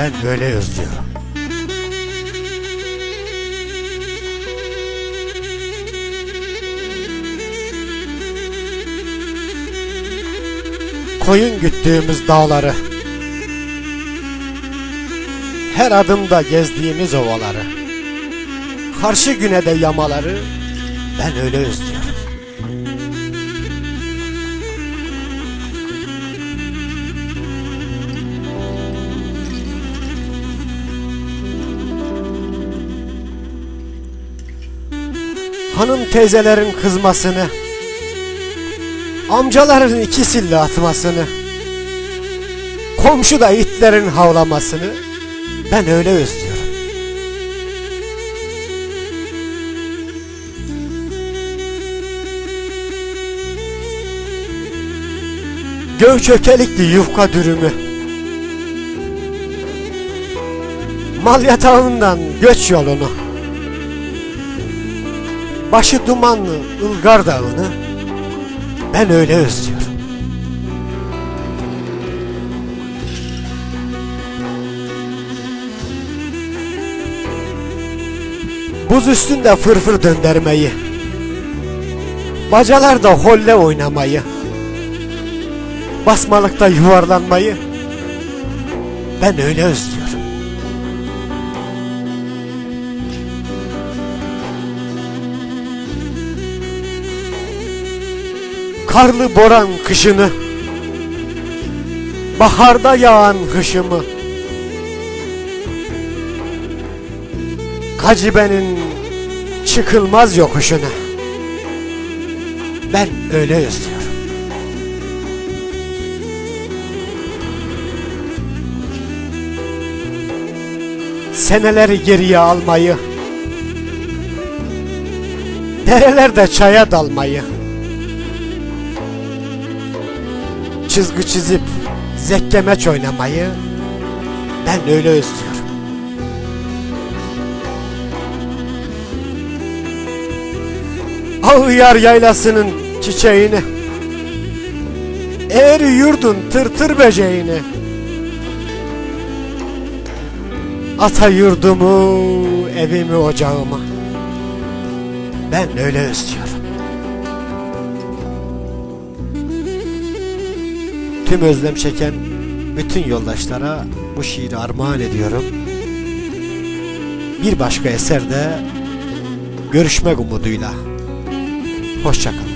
Ben böyle özlüyorum. Koyun güttüğümüz dağları Her adımda gezdiğimiz ovaları Karşı güne de yamaları Ben öyle özlüyorum. Hanım teyzelerin kızmasını Amcaların iki sille atmasını Komşuda itlerin havlamasını Ben öyle özlüyorum. Göğçökelikli yufka dürümü Mal yatağından göç yolunu Başı dumanlı Ilgar Dağı'nı Ben öyle özlüyorum. Buz üstünde fırfır döndürmeyi Bacalarda holle oynamayı Basmalıkta yuvarlanmayı Ben öyle özlüyorum. Karlı boran kışını Baharda yağan kışımı Kacibe'nin çıkılmaz yokuşunu Ben öyle özlüyorum. Seneleri geriye almayı Derelerde çaya dalmayı Çizgi çizip zekkemeç oynamayı Ben öyle özlüyorum. Ağıyar yaylasının çiçeğini Eğri yurdun tırtır böceğini Ata yurdumu, evimi, ocağımı Ben öyle özlüyorum. Tüm özlem çeken bütün yoldaşlara bu şiiri armağan ediyorum. Bir başka eserde görüşmek umuduyla. Hoşçakalın.